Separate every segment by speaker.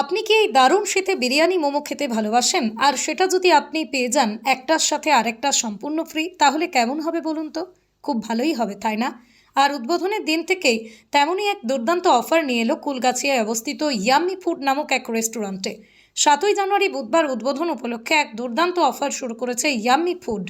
Speaker 1: আপনি কি এই দারুণ শীতে বিরিয়ানি মোমো খেতে ভালোবাসেন? আর সেটা যদি আপনি পেয়ে যান, একটার সাথে আরেকটা সম্পূর্ণ ফ্রি তাহলে কেমন হবে বলুন তো? খুব ভালোই হবে, তাই না? আর উদ্বোধনের দিন থেকেই তেমনই এক দুর্দান্ত অফার নিয়ে এলো কুলগাছিয়ায় অবস্থিত ইয়াম্মি ফুড নামক এক রেস্টুরেন্টে সাতই জানুয়ারি বুধবার উদ্বোধন উপলক্ষে এক দুর্দান্ত অফার শুরু করেছে ইয়াম্মি ফুড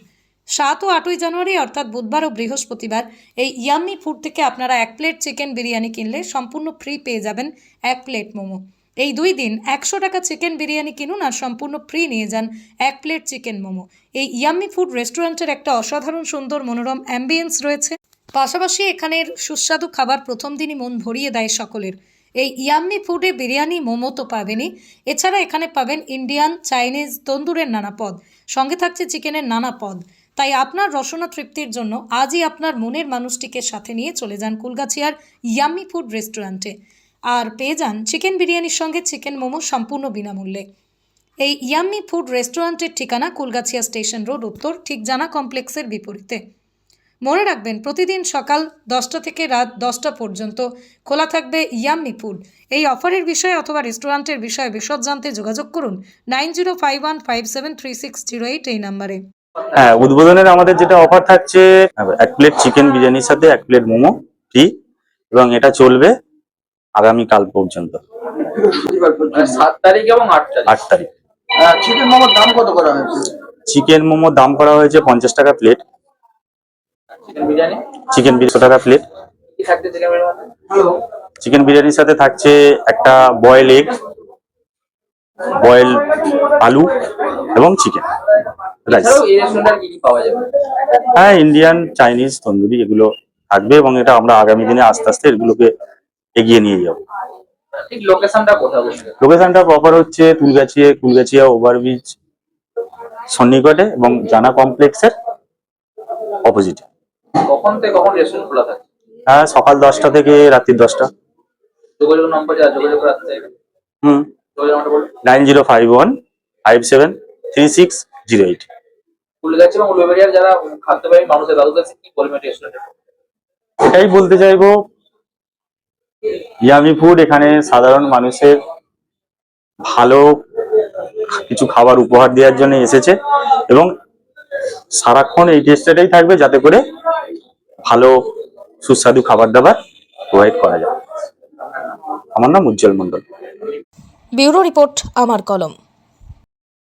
Speaker 1: সাত ও আটই জানুয়ারি, অর্থাৎ বুধবার ও বৃহস্পতিবার, এই ইয়াম্মি ফুড থেকে আপনারা এক প্লেট চিকেন বিরিয়ানি কিনলে সম্পূর্ণ ফ্রি পেয়ে যাবেন এক প্লেট মোমো। এই দুই দিন একশো টাকা চিকেন বিরিয়ানি কিনুন আর সম্পূর্ণ ফ্রি নিয়ে যান এক প্লেট চিকেন মোমো। এই ইয়াম্মি ফুড রেস্টুরেন্টের একটা অসাধারণ সুন্দর মনোরম অ্যাম্বিয়েন্স রয়েছে। পাশাপাশি এখানের সুস্বাদু খাবার প্রথম দিনই মন ভরিয়ে দেয় সকলের। এই ইয়াম্মি ফুডে বিরিয়ানি, মোমো তো পাবেনই। এছাড়া এখানে পাবেন ইন্ডিয়ান চাইনিজ তন্দুরের নানা পদ। সঙ্গে থাকছে চিকেনের নানা পদ। তাই আপনার রসনা তৃপ্তির জন্য আজই আপনার মনের মানুষটিকে সাথে নিয়ে চলে যান কুলগাছিয়ার ইয়াম্মি ফুড রেস্টুরেন্টে আর পেয়ে যান চিকেন বিরিয়ানির সঙ্গে চিকেন মোমো সম্পূর্ণ বিনামূল্যে। এই ইয়াম্মি ফুড রেস্টুরেন্টের ঠিকানা কুলগাছিয়া স্টেশন রোড উত্তর, ঠিক জানা কমপ্লেক্সের বিপরীতে। মনে রাখবেন, প্রতিদিন সকাল দশটা থেকে রাত দশটা পর্যন্ত খোলা থাকবে ইয়াম্মি ফুড। এই অফারের বিষয়ে অথবা রেস্টুরেন্টের বিষয়ে বিশদ জানতে যোগাযোগ করুন nine zero five one five seven three six zero eight এই নাম্বারে।
Speaker 2: হ্যাঁ উদ্বোধনের আমাদের যেটা অফার থাকছে, এক প্লেট চিকেন বিরিয়ানির সাথে এক প্লেট মোমো ফ্রি এবং এটা চলবে আগামী কাল পর্যন্ত।
Speaker 3: সাত তারিখ এবং আট তারিখ।
Speaker 2: আট তারিখ।
Speaker 4: চিকেন মোমোর দাম কত করা হয়েছে?
Speaker 2: চিকেন মোমোর দাম করা হয়েছে পঞ্চাশ টাকা plate
Speaker 3: chicken biryani?
Speaker 2: Chicken biryani টাকা প্লেট
Speaker 3: চিকেন
Speaker 2: বিরিয়ানির সাথে থাকছে একটা বয়েল এগ বয়েল আলু এবং চিকেন রাইস হ্যাঁ ইন্ডিয়ান চাইনিজ তন্দুরি এগুলো থাকবে এবং এটা আমরা আগামী দিনে আস্তে আস্তে এগুলোকে এগিয়ে নিয়ে যাব।
Speaker 3: লোকেশনটা
Speaker 2: প্রপার হচ্ছে কুলগাছিয়া কুলগাছিয়া ওভারব্রিজ সন্নিকটে এবং জানা কমপ্লেক্সের অপোজিটে
Speaker 3: কখন থেকে কখন রেস্টুরেন্ট খোলা থাকে?
Speaker 2: হ্যাঁ সকাল দশটা থেকে রাত্রি দশটা।
Speaker 3: যোগাযোগ নম্বর যা যোগাযোগ রাখতে চাইবে
Speaker 2: হুম। Nine zero five one five seven three six zero eight.
Speaker 3: যাচ্ছে এবং উলুবেরিয়ার যারা খাদ্যবাহী মানুষের তাদের কি বলবেন
Speaker 2: এটাই বলতে চাইব ইয়ামি ফুড এখানে সাধারণ মানুষের ভালো কিছু খাবার উপহার দেওয়ার জন্য এসেছে এবং সারাক্ষণ এই টেস্টেটাই থাকবে যাতে করে ভালো সুস্বাদু খাবার দাবার প্রোভাইড করা যায়। আমার নাম উজ্জ্বল মন্ডল
Speaker 1: ব্যুরো রিপোর্ট, আমার কলম।